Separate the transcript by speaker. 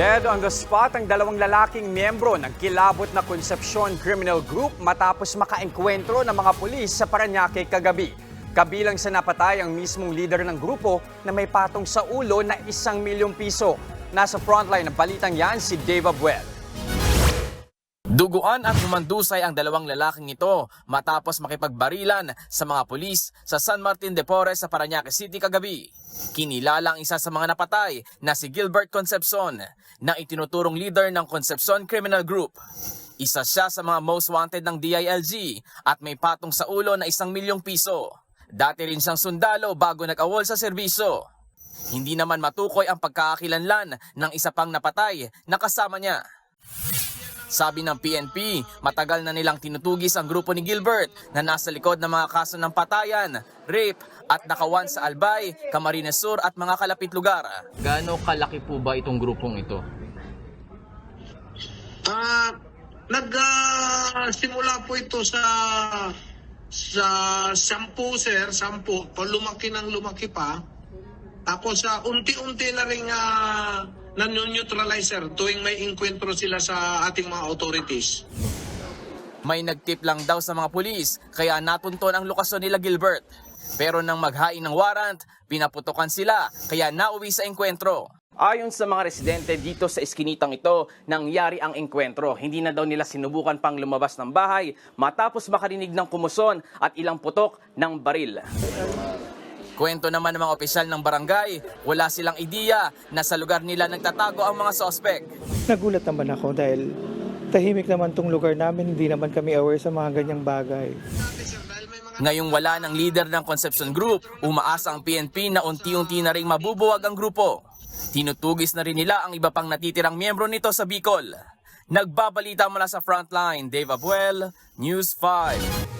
Speaker 1: Dead on the spot ang dalawang lalaking miyembro ng kilabot na Concepcion Criminal Group matapos makaengkwentro ng mga pulis sa Paranaque kagabi. Kabilang sa napatay ang mismong leader ng grupo na may patong sa ulo na isang milyong piso. Nasa frontline ng balitang yan si Dave Abuel.
Speaker 2: Duguan at humandusay ang dalawang lalaking ito matapos makipagbarilan sa mga pulis sa San Martin de Porres sa Parañaque City kagabi. Kinilala ang isa sa mga napatay na si Gilbert Concepcion na itinuturong leader ng Concepcion Criminal Group. Isa siya sa mga most wanted ng DILG at may patong sa ulo na isang milyong piso. Dati rin siyang sundalo bago nag-awol sa serbisyo. Hindi naman matukoy ang pagkakakilanlan ng isa pang napatay na kasama niya. Sabi ng PNP, matagal na nilang tinutugis ang grupo ni Gilbert na nasa likod ng mga kaso ng patayan, rape at nakawan sa Albay, Camarines Sur at mga kalapit lugar. Gaano kalaki po ba itong grupong ito?
Speaker 3: Ah, nag-simula po ito sa sa sampu sir, sampu, pa lumaki ng lumaki pa. Tapos sa unti-unti na rin uh, nanyo-neutralizer tuwing may inkwentro sila sa ating mga authorities.
Speaker 2: May nagtip lang daw sa mga pulis kaya natunton ang lokasyon nila Gilbert. Pero nang maghain ng warrant, pinaputokan sila kaya nauwi sa engkwentro. Ayon sa mga residente dito sa iskinitang ito, nangyari ang engkwentro. Hindi na daw nila sinubukan pang lumabas ng bahay matapos makarinig ng kumuson at ilang putok ng baril. Kwento naman ng mga opisyal ng barangay, wala silang ideya na sa lugar nila nagtatago ang mga sospek.
Speaker 4: Nagulat naman ako dahil tahimik naman tong lugar namin, hindi naman kami aware sa mga ganyang bagay.
Speaker 2: Ngayong wala ng leader ng Conception Group, umaasa ang PNP na unti-unti na ring mabubuwag ang grupo. Tinutugis na rin nila ang iba pang natitirang miyembro nito sa Bicol. Nagbabalita mula sa frontline, Dave Abuel, News 5.